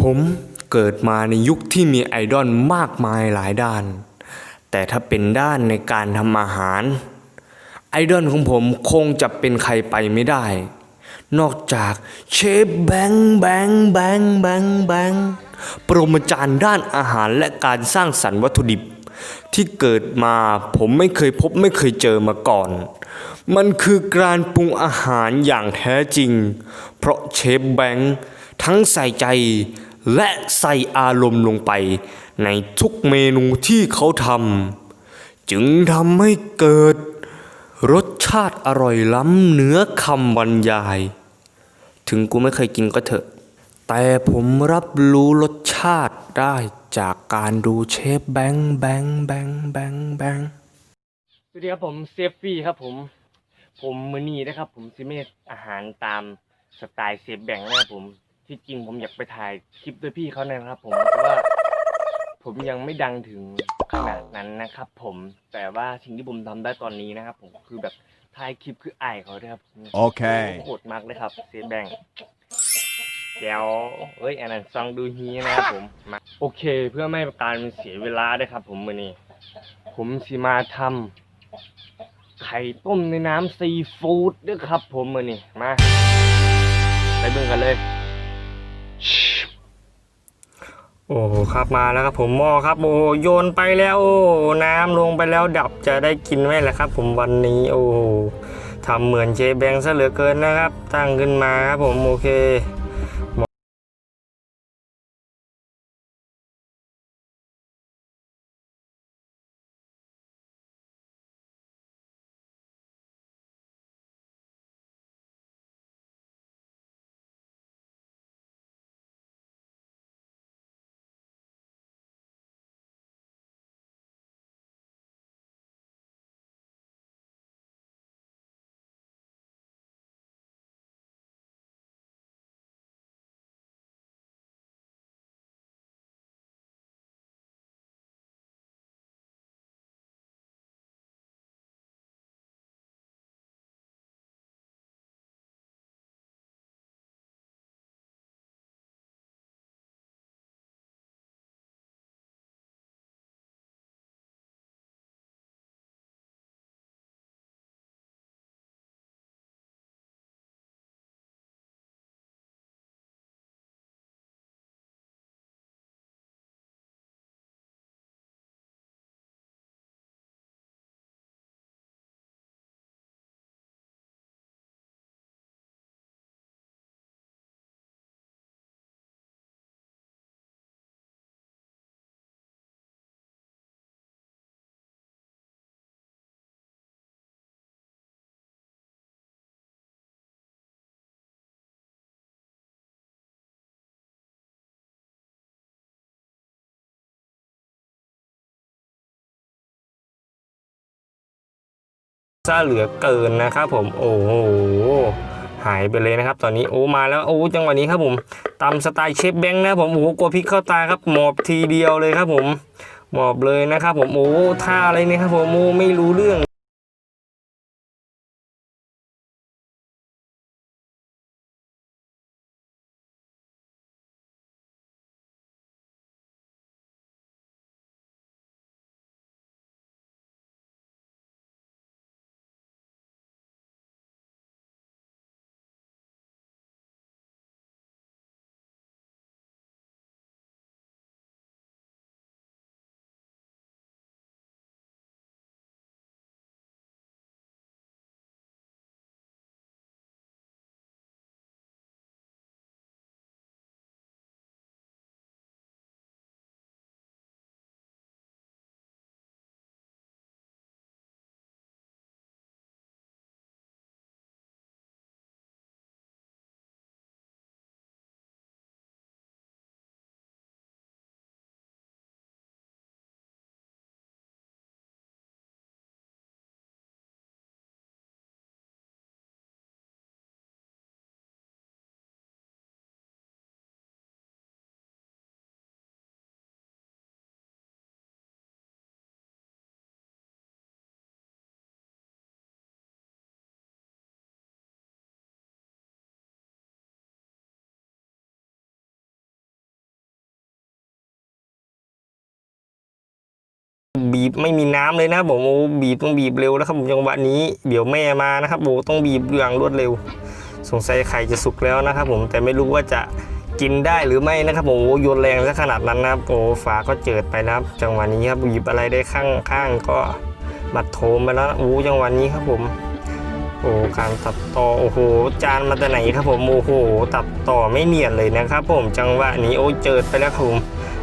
ผมเกิดมาในยุคที่มีไอดอลมากมายหลายด้าน แต่ถ้าเป็นด้านในการทำอาหาร ไอดอลของผมคงจะเป็นใครไปไม่ได้ นอกจากเชฟแบงแบงแบงแบงแบงปรมาจารย์ด้านอาหารและการสร้างสรรค์วัตถุดิบ ที่เกิดมาผมไม่เคยพบไม่เคยเจอมาก่อน มันคือการปรุงอาหารอย่างแท้จริง เพราะเชฟแบงทั้งใส่ใจ และใส่อารมณ์ลงไป ในทุกเมนูที่เขาทำจึงทำให้เกิด รสชาติอร่อยล้ำเหนือคำบรรยาย ถึงกูไม่เคยกินก็เถอะ แต่ผมรับรู้รสชาติได้จากการดูเชฟแบงค์แบงค์แบงค์แบงค์แบงค์สวัสดีครับผมเซฟฟี่ครับผมผมมือนีนะครับ ผมซิเมตอาหารตามสไตล์เซฟแบงค์นะครับผม ที่จริงผมอยากไปถ่ายคลิปด้วยพี่เขานะครับ ผมแต่ว่า ผมยังไม่ดังถึงขนาดนั้นนะครับ ผมแต่ว่าสิ่งที่ผมทำได้ตอนนี้นะครับ ผมคือแบบถ่ายคลิปคืออายเขาด้วยครับโอเคโหดมากเลยครับเซฟแบ่งค์แก้วเอ้ยอันนั้นซองดูฮีนะครับผมมาโอเค เพื่อไม่ให้การเสียเวลาด้วยครับ ผมมือนี้ ผมสิมาทำไข่ต้มในน้ำซีฟู้ดด้วยครับ ผมมือนี่มาไปเบิ่งกันเลย โอ้ครับมาแล้วครับผมหม้อครับโอ้โยนไปแล้วโอ้น้ำลงไปแล้วดับจะได้กินไหมล่ะครับ ผมวันนี้โอ้ทำเหมือนเจแบงซะเหลือเกินนะครับ ตั้งขึ้นมาครับผมโอเค ซะเหลือเกินนะครับผมโอ้โหหายไปเลยนะครับตอนนี้โอ้มาแล้วโอ้จังหวะนี้ครับผมตามสไตล์เชฟแบงค์นะผมโอ้กลัวพิกเข้าตาครับหมอบทีเดียวเลยครับผมหมอบเลยนะครับผมโอ้ท่าอะไรเนี่ยครับผมโอ้ไม่รู้เรื่อง บีบไม่มีน้ำเลยนะผมโอ้บีบต้องบีบเร็วนะครับผมจังหวะนี้เดี๋ยวแม่มานะครับโอ้ต้องบีบอย่างรวดเร็ว สงสัยไข่จะสุกแล้วนะครับ ผมแต่ไม่รู้ว่าจะกินได้หรือไม่นะครับผมโอ้โยนแรงซะขนาดนั้นนะครับโอ้ฝาก็เจิดไปนะครับ จังหวะนี้ครับหยิบอะไรได้ข้างข้างก็บัดโถมไปแล้วโอ้จังหวะนี้ครับผม โอ้การตัดต่อโอ้โหจานมาแต่ไหนครับผมโอ้โหตัดต่อไม่เนียนเลยนะครับ ผมจังหวะนี้โอ้เจิดไปแล้วครับผม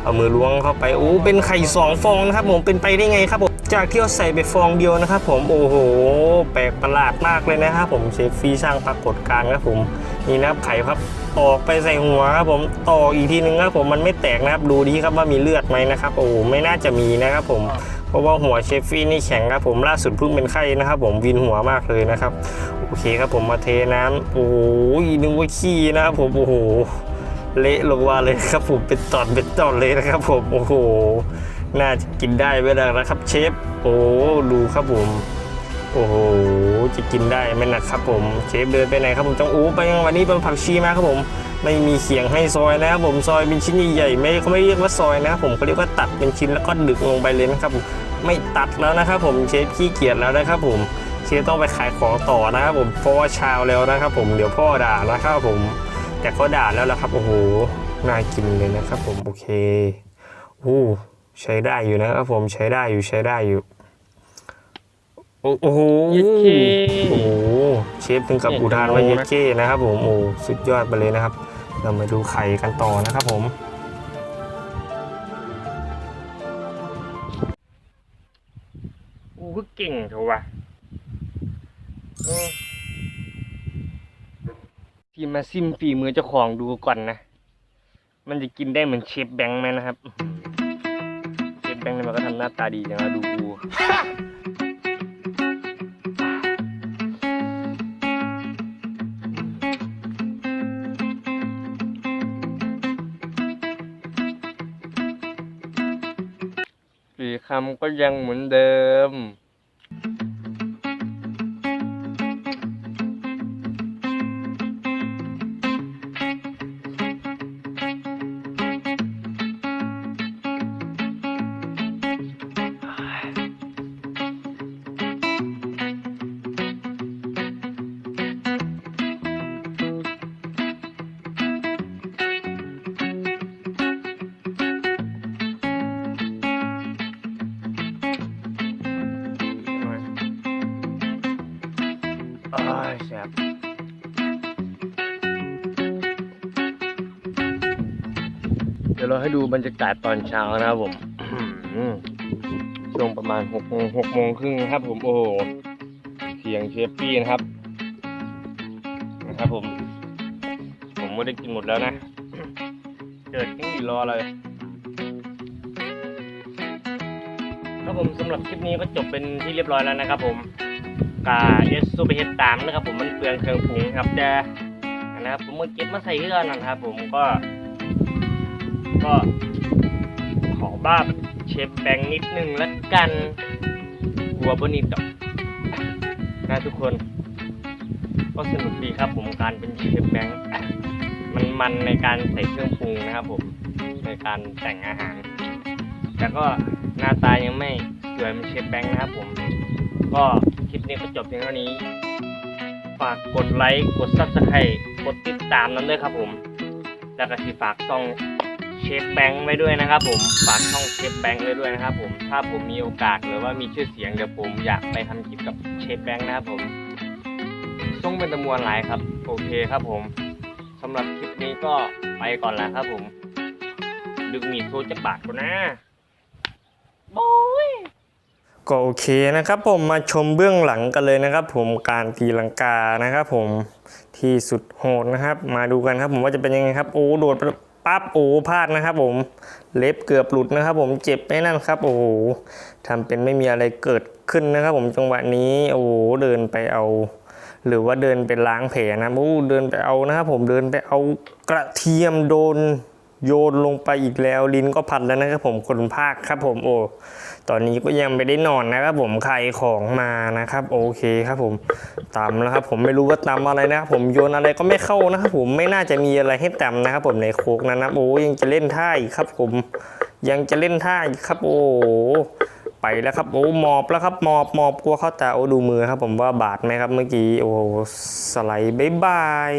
เอามือล้วงเข้าไปโอ้เป็นไข่สองฟองนะครับผมเป็นไปได้ไงครับผมจากที่เราใส่ไปฟองเดียวนะครับผมโอ้โหแปลกประหลาดมากเลยนะครับผมเชฟฟีสร้างปรากฏการณ์ครับผมนี่นะครับไข่ครับตอกไปใส่หัวครับผมต่ออีกทีนึงครับผมมันไม่แตกนะครับดูดีครับว่ามีเลือดไหมนะครับโอ้ไม่น่าจะมีนะครับผมเพราะว่าหัวเชฟฟี่นี่แข็งครับผมล่าสุดเพิ่งเป็นไข้นะครับผมวินหัวมากเลยนะครับโอเคครับผมมาเทน้ำโอ้โหนึกว่าขี้นะครับผมโอ้โห เละลงมาเลยครับผมเป็นตอนเป็นตอนเลยนะครับผมโอ้โหน่าจะกินได้ไหมล่ะนะครับ เชฟโอ้ดูครับผมโอ้โหจะกินได้ไหมนะครับผมเชฟเดินไปไหนครับผมจังอู้ไปวันนี้เป็นผักชีมาครับผม ไม่มีเขียงให้ซอยนะครับผมซอยเป็นชิ้นใหญ่ๆไม่เขาไม่เรียกว่าซอยนะครับผมเขาเรียกว่าตัดเป็นชิ้นแล้วก็ดึกลงไปเลยนะครับผมไม่ตัดแล้วนะครับผมเชฟขี้เกียจแล้วนะครับผมเชฟต้องไปขายของต่อนะครับผมเพราะว่าเช้าแล้วนะครับผมเดี๋ยวพ่อด่านะครับผม แต่เขาด่าแล้วละครับ โอ้โห น่ากินเลยนะครับผม โอเคโอ้ใช้ได้อยู่นะครับผม ใช้ได้อยู่ ใช้ได้อยู่ โอ้โอ้โหเย็ดเคโอ้โห เชฟถึงกับอุทานว่าเย็ดเก้นะครับผม โอ้ สุดยอดไปเลยนะครับ เรามาดูไข่กันต่อนะครับผมกูก็เก่งเถอะวะ ที่มาซิมฝีมือเจ้าของดูก่อนนะ มันจะกินได้เหมือนเชฟแบงค์ไหมนะครับ เชฟแบงค์เนี่ยมันก็ทำหน้าตาดีนะดูกูสี่คำก็ยังเหมือนเดิม ดี๋ยวเราให้ดูบรรยากาศตอนเช้านะครับผมช่วงประมาณหกโมงหกโมงครึ่งครับ ผมโอ้โหเสียงเชฟปี้นะครับนะครับผม ผมไม่ได้กินหมดแล้วนะเกิดยังอยู่รอเลยครับผมสำหรับคลิปนี้ก็จบเป็นที่เรียบร้อยแล้วนะครับ ผมกาเอสซูเปอร์เฮดตามนะครับ ผมมันเปลืองเครื่องปรุงครับแต่นะครับผมเมาเก็บมาใส่เรื่องนะครับ ผมก็ ก็ขอบ้าเชฟแบงค์นิดนึงละกันหัวบนิดดอกนะทุกคน ก็สนุกดีครับผมการเป็นเชฟแบงค์มันมันในการใส่เครื่องปรุงนะครับผมในการแต่งอาหาร แต่ก็หน้าตายังไม่สวยเหมือนเชฟแบงค์นะครับผม ก็คลิปนี้ก็จบเพียงเท่านี้ ฝากกดไลค์ กดซับสไครต์กดติดตามนั้นด้วยครับผม แล้วก็ที่ฝากช่อง เชฟแบงค์ไว้ด้วยนะครับ ผมฝากช่องเชฟแบงค์ไว้ด้วยนะครับผมถ้าผมมีโอกาสหรือว่ามีชื่อเสียงเดี๋ยวผมอยากไปทำคลิปกับเชฟแบงค์นะครับผมส่งเป็นตะมวลหลายครับ โอเคครับผมสำหรับคลิปนี้ก็ไปก่อนแล้วครับผม ดึงมีดโทรจะบาดกูนะบอยก็โอเคนะครับผมมาชมเบื้องหลังกันเลยนะครับ ผมการตีลังกานะครับ ผมที่สุดโหดนะครับ มาดูกันครับ ผมว่าจะเป็นยังไงครับ โอ้โดด ปั๊บโอ้พลาดนะครับผมเล็บเกือบหลุดนะครับ ผมเจ็บไม่นั่นครับ โอ้โหทำเป็นไม่มีอะไรเกิดขึ้นนะครับ ผมจังหวะนี้โอ้โหเดินไปเอา หรือว่าเดินไปล้างแผลนะโอ้เดินไปเอานะครับผมเดินไปเอากระเทียมโดน โยนลงไปอีกแล้วลิ้นก็พันแล้วนะครับผมคนภาคครับผมโอ้ตอนนี้ก็ยังไม่ได้นอนนะครับผมใครของมานะครับ โอเคครับผมตำแล้วครับผมไม่รู้ว่าตำอะไรนะครับผมโยนอะไรก็ไม่เข้านะครับผมไม่น่าจะมีอะไรให้ตำนะครับผมในโคกนั้นนะโอ้ยังจะเล่นท่าอีกครับ ผมยังจะเล่นท่าอีกครับ โอ้ไปแล้วครับโอ้หมอบแล้วครับหมอบหมอบกลัวเข้าตาโอ้ดูมือครับ ผมว่าบาดไหมครับเมื่อกี้โอ้สไลด์บายบาย